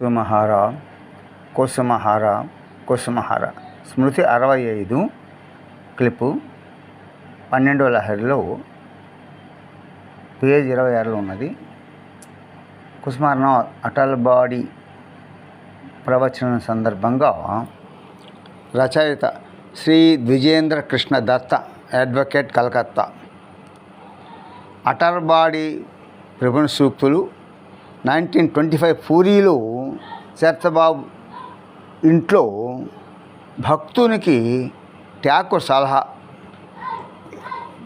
కుసుమహార కుసుమహార కుసుమహార స్మృతి అరవై ఐదు క్లిప్పు పన్నెండో లహరిలో పేజ్ ఇరవై ఆరులో ఉన్నది. కుసుమహారం అటల్ బాడీ ప్రవచన సందర్భంగా రచయిత శ్రీ ద్విజేంద్ర కృష్ణ దత్త అడ్వకేట్ కలకత్తా. అటల్ బాడీ ప్రభుణ సూక్తులు నైన్టీన్ ట్వంటీ ఫైవ్ పూరీలో శరత్బాబు ఇంట్లో భక్తునికి ఠాకూర్ సలహా.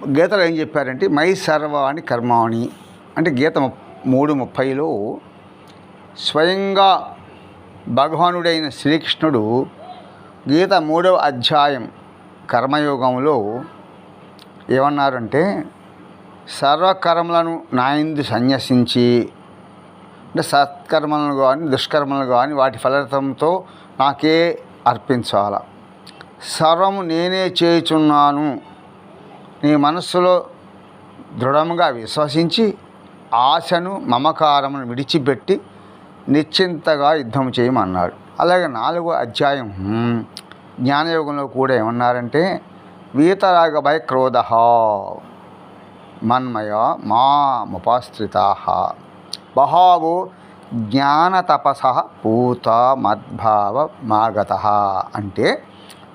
గీతలో ఏం చెప్పారంటే మై సర్వాణి కర్మాణి. అంటే గీత ము- మూడు ముప్పైలో స్వయంగా భగవానుడైన శ్రీకృష్ణుడు గీత మూడవ అధ్యాయం కర్మయోగంలో ఏమన్నారంటే సర్వకర్మలను నాయందు సన్యసించి అంటే సత్కర్మలను కానీ దుష్కర్మలను కానీ వాటి ఫలితంతో నాకే అర్పించాల. సర్వము నేనే చేయుచున్నాను. నీ మనస్సులో దృఢంగా విశ్వసించి ఆశను మమకారమును విడిచిపెట్టి నిశ్చింతగా యుద్ధం చేయమన్నాడు. అలాగే నాలుగో అధ్యాయం జ్ఞానయోగంలో కూడా ఏమన్నారంటే వీతరాగ భయ క్రోధ మన్మయ మా మాముపాశ్రితా. బహావో జ్ఞానతపస పూత మద్భావ మాగత అంటే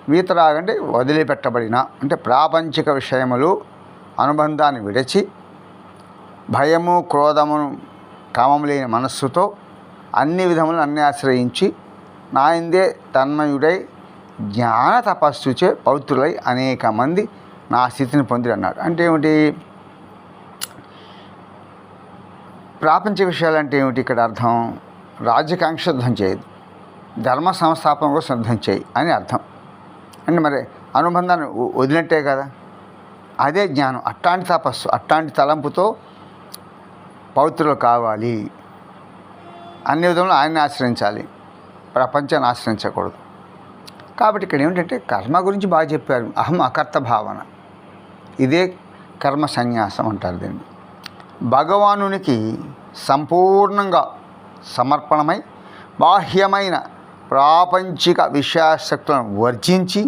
వీతరాగంటే వదిలిపెట్టబడిన అంటే ప్రాపంచిక విషయములు అనుబంధాన్ని విడిచి భయము క్రోధమును క్రమం లేని మనస్సుతో అన్ని విధములను అన్ని ఆశ్రయించి నాయందే తన్మయుడై జ్ఞాన తపస్సుచే పవిత్రులై అనేక మంది నా స్థితిని పొందిరన్నాడు. అంటే ఏమిటి? ప్రాపంచ విషయాలు అంటే ఏమిటి? ఇక్కడ అర్థం రాజ్యకాంక్ష సిద్ధం చేయదు. ధర్మ సంస్థాపన కూడా సిద్ధం చేయి అని అర్థం. అంటే మరి అనుబంధాన్ని వదిలినట్టే కదా? అదే జ్ఞానం. అట్టాంటి తపస్సు అట్టాంటి తలంపుతో పవిత్రులు కావాలి. అన్ని విధంలో ఆయన్ని ఆశ్రయించాలి. ప్రపంచాన్ని ఆశ్రయించకూడదు. కాబట్టి ఇక్కడ ఏమిటంటే కర్మ గురించి బాగా చెప్పారు. అహం అకర్త భావన. ఇదే కర్మ సన్యాసం అంటారు దీన్ని. భగవానునికి సంపూర్ణంగా సమర్పణమై బాహ్యమైన ప్రాపంచిక విషయాశక్తులను వర్జించి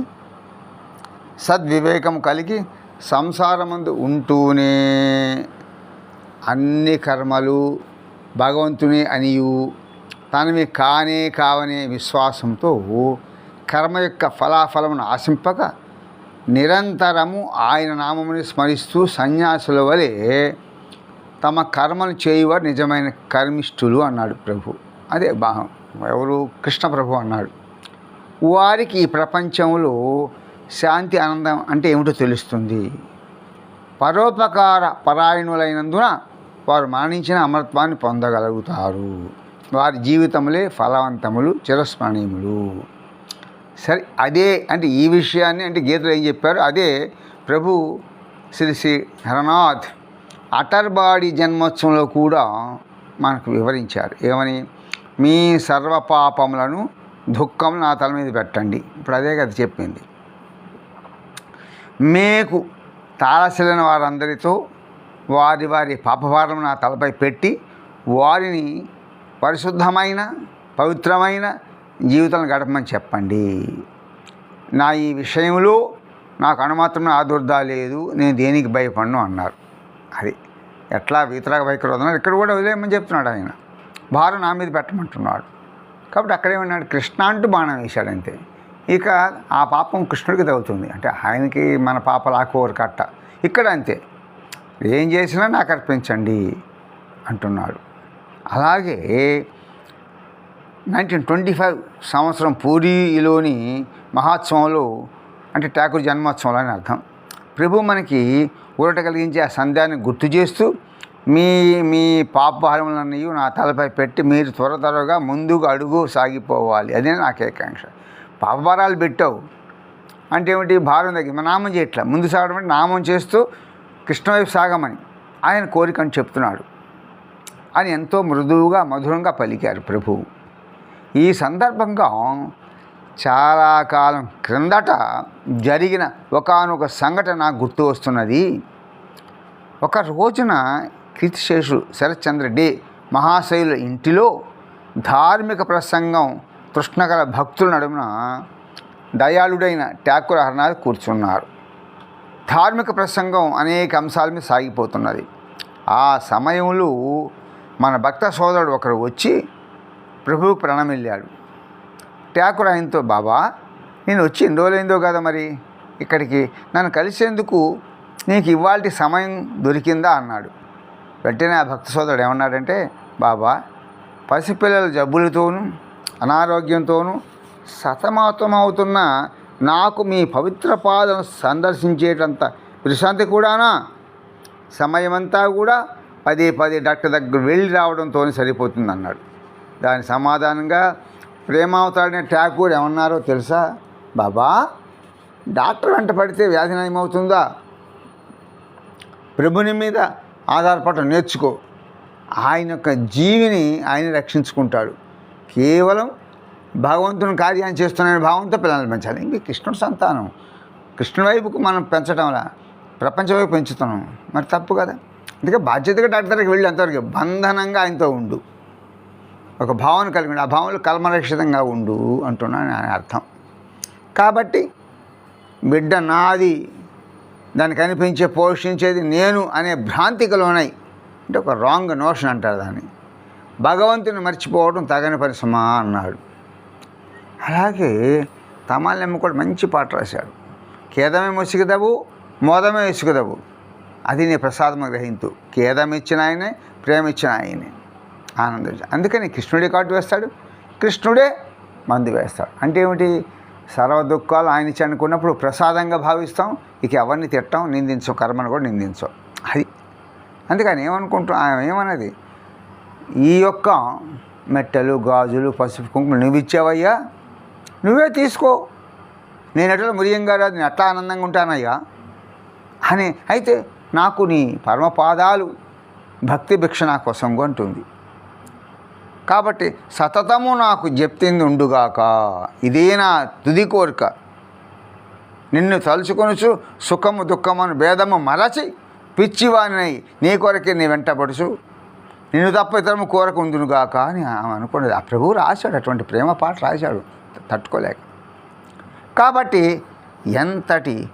సద్వివేకం కలిగి సంసారమందు ఉంటూనే అన్ని కర్మలు భగవంతుని అనియు. తనవి కానే కావనే విశ్వాసంతో కర్మ యొక్క ఫలాఫలమును ఆశింపక నిరంతరము ఆయన నామముని స్మరిస్తూ సన్యాసుల వలె తమ కర్మను చేయువారు నిజమైన కర్మిష్ఠులు అన్నాడు ప్రభు. అదే బా ఎవరు? కృష్ణ ప్రభు అన్నాడు. వారికి ఈ ప్రపంచంలో శాంతి ఆనందం అంటే ఏమిటో తెలుస్తుంది? పరోపకార పరాయణులైనందున వారు మరణించిన అమరత్వాన్ని పొందగలుగుతారు. వారి జీవితములే ఫలవంతములు చిరస్మరణీయములు. సరే అదే అంటే ఈ విషయాన్ని అంటే గీతలో ఏం చెప్పారు? అదే ప్రభు శ్రీ శ్రీ హరనాథ్ అటర్ బాడీ జన్మోత్సవంలో కూడా మనకు వివరించారు. ఏమని? మీ సర్వ పాపములను దుఃఖం నా తల మీద పెట్టండి. ఇప్పుడు అదే కదా చెప్పింది. మీకు తారసిలిన వారందరితో వారి వారి పాపభారం నా తలపై పెట్టి వారిని పరిశుద్ధమైన పవిత్రమైన జీవితం గడపమని చెప్పండి. నా ఈ విషయంలో నాకు అనుమాత్రం ఆదుర్దా లేదు నేను దేనికి భయపడను అన్నారు. అది ఎట్లా వీతరాగ భయకరోధన్నారు ఇక్కడ కూడా వదిలేయమని చెప్తున్నాడు ఆయన. భారం నా మీద పెట్టమంటున్నాడు. కాబట్టి అక్కడేమన్నాడు కృష్ణ అంటూ బాణం వేశాడు అంతే. ఇక ఆ పాపం కృష్ణుడికి తగులుతుంది. అంటే ఆయనకి మన పాప లాకోరు కట్ట. ఇక్కడ అంతే. ఏం చేసినా నాకు అర్పించండి అంటున్నాడు. అలాగే నైన్టీన్ ట్వంటీ ఫైవ్ సంవత్సరం పూరిలోని మహోత్సవంలో అంటే ఠాకూర్ జన్మోత్సవంలో అని అర్థం. ప్రభు మనకి ఊరట కలిగించే ఆ సంధ్యాన్ని గుర్తు చేస్తూ మీ మీ పాపహారములన్నీ నా తలపై పెట్టి మీరు త్వర త్వరగా ముందుకు అడుగు సాగిపోవాలి. అదే నాకు ఏకాంక్ష పాపభారాలు పెట్టావు. అంటే ఏమిటి? భారం తగ్గి మా నామం చేయట్లా. ముందు సాగడం అంటే నామం చేస్తూ కృష్ణ వైపు సాగమని ఆయన కోరికని చెప్తున్నాడు. అని ఎంతో మృదువుగా మధురంగా పలికారు ప్రభువు. ఈ సందర్భంగా చాలా కాలం క్రిందట జరిగిన ఒకానొక సంఘటన గుర్తు వస్తున్నది. ఒక రోజున కీర్తిశేషు శరత్చంద్ర డే మహాశైల ఇంటిలో ధార్మిక ప్రసంగం తృష్ణగల భక్తుల నడుమున దయాళుడైన ఠాకూర్ హరనాథ్ కూర్చున్నారు. ధార్మిక ప్రసంగం అనేక అంశాల మీద సాగిపోతున్నది. ఆ సమయంలో మన భక్త సోదరుడు ఒకరు వచ్చి ప్రభువుకు ప్రణమిల్లాడు ఠాకూర్ ఆయనతో బాబా నేను వచ్చి ఎన్ని రోజులైందో కదా మరి? ఇక్కడికి నన్ను కలిసేందుకు నీకు ఇవాళ సమయం దొరికిందా? అన్నాడు. వెంటనే ఆ భక్త సోదరుడు ఏమన్నాడంటే బాబా పసిపిల్లల జబ్బులతోనూ అనారోగ్యంతోనూ సతమతమవుతున్న నాకు మీ పవిత్ర పాదం సందర్శించేటంత విశ్రాంతి కూడానా? సమయమంతా కూడా పదే పదే డాక్టర్ దగ్గర వెళ్ళి రావడంతో సరిపోతుంది అన్నాడు దాని సమాధానంగా ప్రేమావతాడిన ఠాకూర్ ఏమన్నారో తెలుసా? బాబా డాక్టర్ వెంట పడితే వ్యాధి నయమవుతుందా? ప్రభుని మీద ఆధారపడటం నేర్చుకో. ఆయన యొక్క జీవిని ఆయన రక్షించుకుంటాడు. కేవలం భగవంతుని కార్యాన్ని చేస్తున్నాయని భావంతో పిల్లల్ని పెంచాలి. ఇంక కృష్ణుడు సంతానం. కృష్ణుడి వైపుకు మనం పెంచడంలా ప్రపంచం వైపు పెంచుతున్నాం. మరి తప్పు కదా. అందుకే బాధ్యతగా డాక్టర్ దగ్గరికి వెళ్ళి అంతవరకు బంధనంగా ఆయనతో ఉండు. ఒక భావన కలిగి ఆ భావనలు కల్మరక్షితంగా ఉండు అంటున్నాను అని అర్థం. కాబట్టి బిడ్డ నాది దాన్ని కనిపించే పోషించేది నేను అనే భ్రాంతికి లోనై అంటే ఒక రాంగ్ నోషన్ అంటారు దాన్ని. భగవంతుని మర్చిపోవడం తగని పరిశ్రమ అన్నాడు. అలాగే తమాలెమ్మ కూడా మంచి పాట రాశాడు. కేదమే ముసుగుదవు మోదమే ఇసుకదవు అది నీ ప్రసాదము గ్రహింతు. కేదమిచ్చిన ఆయనే ప్రేమిచ్చిన ఆయనే. ఆనందించ అందుకని కృష్ణుడే కాటు వేస్తాడు కృష్ణుడే మందు వేస్తాడు. అంటే ఏమిటి? సర్వ దుఃఖాలు ఆయన ఇచ్చి అనుకున్నప్పుడు ప్రసాదంగా భావిస్తాం ఇక ఎవరిని తిట్టాం నిందించం కర్మను కూడా నిందించం. అది. అందుకని ఏమనుకుంటాం ఆయన ఏమన్నది? ఈ యొక్క మెట్టలు గాజులు పసుపు కుంకుమ నువ్వు ఇచ్చావయ్యా? నువ్వే తీసుకో. నేను ఎట్లా మురియంగా రాదు నేను అట్లా ఆనందంగా ఉంటానయ్యా? అని. అయితే నాకు నీ పరమపాదాలు భక్తి భిక్ష నా కోసం అంటుంది. కాబట్టి సతతము నాకు జప్తింది ఉండుగాక. ఇదే నా తుది కోరిక. నిన్ను తలుచుకొనుచు సుఖము దుఃఖమును భేదము మరచి పిచ్చివాణినై నీ కొరకే నీ వెంటబడుచు. నిన్ను తప్ప ఇతరము కోరక ఉందునుగాక అని ఆమె అనుకున్నది. ఆ ప్రభువు రాశాడు అటువంటి ప్రేమ పాట రాశాడు. తట్టుకోలేక. కాబట్టి ఎంతటి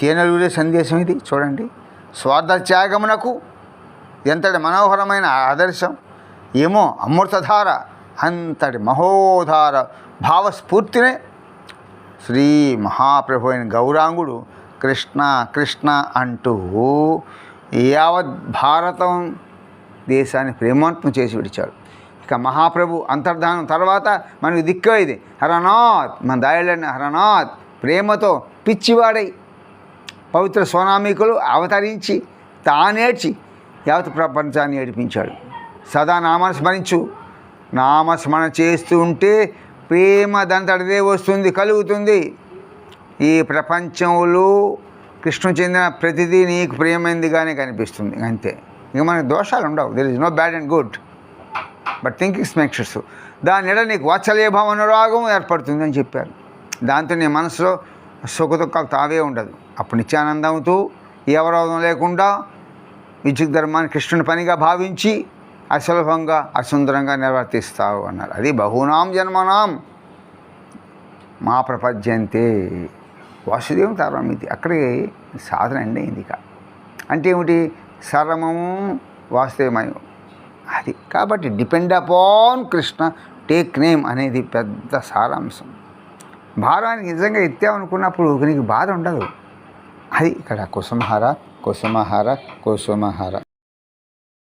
తేనెలూరే సందేశం ఇది? చూడండి. స్వార్థ త్యాగమునకు ఎంతటి మనోహరమైన ఆదర్శం? ఏమో అమృతధార అంతటి మహోధార భావస్ఫూర్తినే శ్రీ మహాప్రభు అయిన గౌరాంగుడు కృష్ణ కృష్ణ అంటూ యావత్ భారతం దేశాన్ని ప్రేమాత్మ చేసి విడిచాడు. ఇక మహాప్రభు అంతర్ధానం తర్వాత మనకు దిక్కువైంది హరనాథ్ మన దాయలని హరనాథ్ ప్రేమతో పిచ్చివాడై పవిత్ర సోనామికులు అవతరించి తానేడ్చి యావత్ ప్రపంచాన్ని ఏడిపించాడు. సదా నామాన్ని స్మరించు. నామస్మరణ చేస్తూ ఉంటే ప్రేమ దంతటిదే వస్తుంది కలుగుతుంది. ఈ ప్రపంచంలో కృష్ణుడు చెందిన ప్రతిదీ నీకు ప్రేమైందిగానే కనిపిస్తుంది అంతే. ఇక మనకి దోషాలు ఉండవు. There is no bad and good but thinkings makes దాని ఎడ నీకు వాత్సల్య భావం అనురాగం ఏర్పడుతుంది అని చెప్పారు. దాంతో నీ మనసులో సుఖదుఖాలు తావే ఉండదు. అప్పుడు నిత్యానందంతో ఏ అవరోధం లేకుండా విద్యుత్ ధర్మాన్ని కృష్ణుని పనిగా భావించి అసులభంగా అసుందరంగా నిర్వర్తిస్తావు అన్నారు. అది బహునాం జన్మనాం. మా ప్రపంచంతే వాసుదేవం ఇది. అక్కడే సాధన అండి అయింది ఇక. అంటే ఏమిటి? సర్వము వాసుదేవమయం. అది. కాబట్టి depend upon Krishna take name అనేది పెద్ద సారాంశం. భారానికి నిజంగా ఎత్తామనుకున్నప్పుడు నీకు బాధ ఉండదు. అది ఇక్కడ కుసుమహార కుసుమహార కుసుమహార.